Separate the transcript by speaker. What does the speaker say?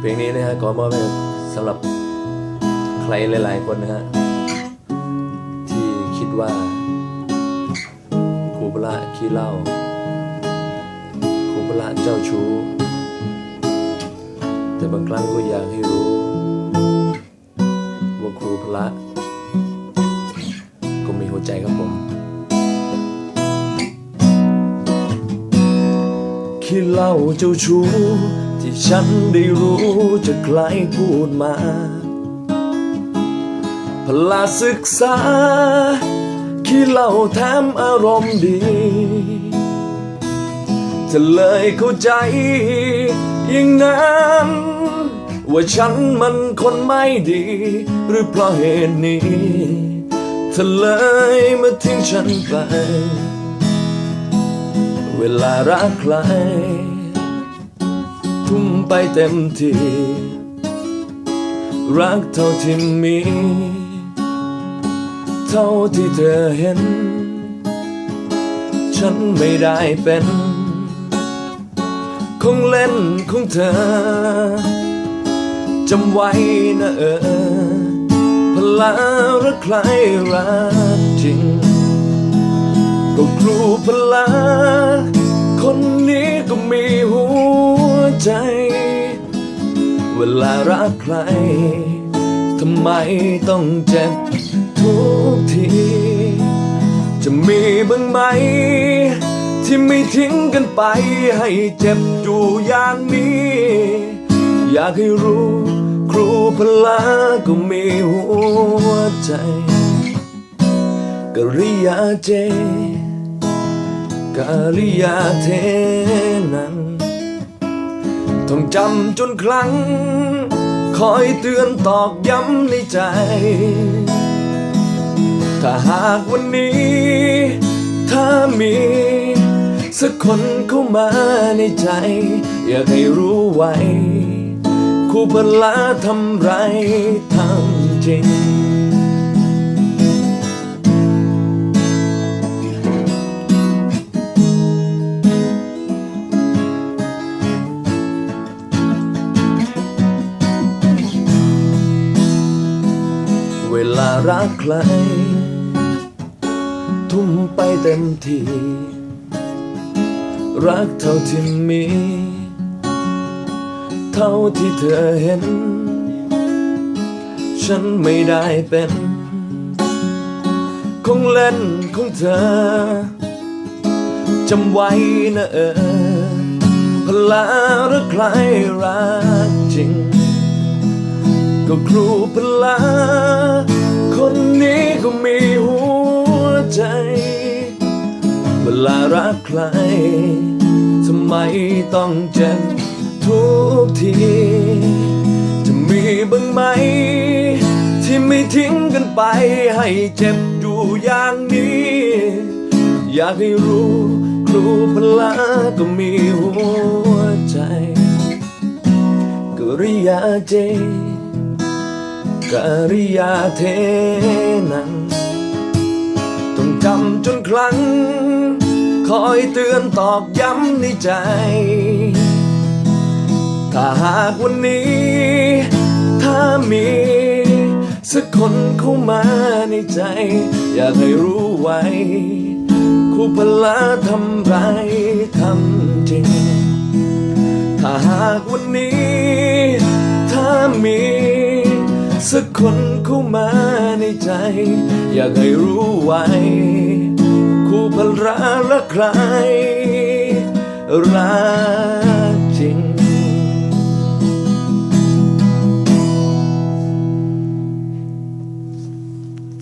Speaker 1: เพลงนี้นะฮะก็มอบให้สำหรับใครหลาย ๆ คนนะฮะที่คิดว่าครูพระขี้เหล้าครูพระเจ้าชู้ แต่บางครั้งก็อยากให้รู้ ว่าครูพระก็มีหัวใจครับผมขี้เหล้าเจ้าชู้ ที่ฉันได้รู้จะใครพูดมา พลาศึกษา ขี้เหล้าแถมอารมณ์ดี จะเลยเข้าใจอย่างนั้น ว่าฉันมันคนไม่ดี หรือเพราะเหตุนี้เธอเลยมาทิ้งฉันไป เวลารักใคร ทุ่มไปเต็มที่ รักเท่าที่มี เท่าที่เธอเห็น ฉันไม่ได้เป็นของเล่นของเธอ จำไว้นะเออพลารักใครรักจริง ก็ครูพลาคนนี้ก็มี ใจเวลารักใคร ทำไมต้องเจ็บทุกที จะมีบ้างไหม ที่ไม่ทิ้งกันไปให้เจ็บอยู่อย่างนี้ อยากให้รู้ ครูพลาก็มีหัวใจกริยาเจกาลิยาเทนั้น ต้องจำจนครั้ง คอยเตือนตอกย้ำในใจ ถ้าหากวันนี้ ถ้ามีสักคนเข้ามาในใจ อยากให้รู้ไว้คู่พลาทำไรทำจริง เวลารักใคร ทุ่มไปเต็มที่รักเท่าที่มี เท่าที่เธอเห็น ฉันไม่ได้เป็นของเล่นของเธอจำไว้นะเออพลารักใครรักจริง ก็ครูพลา คนนี้ก็มีหัวใจ เวลารักใคร ทำไมต้องเจ็บทุกที จะมีบ้างไหม ที่ไม่ทิ้งกันไปให้เจ็บอยู่อย่างนี้ อยากให้รู้ครูพลาก็มีหัวใจกริยาเจ กริยาเทนั้นต้องจำจนครั้งคอยเตือนตอกย้ำในใจ ถ้าหากวันนี้ ถ้ามีสักคนเข้ามาในใจ อยากให้รู้ไว้คู่พลาทำไรทำจริง ถ้าหากวันนี้ ถ้ามี สักคนเข้ามาในใจ อยากให้รู้ไว้ คู่พลารักใครรักจริง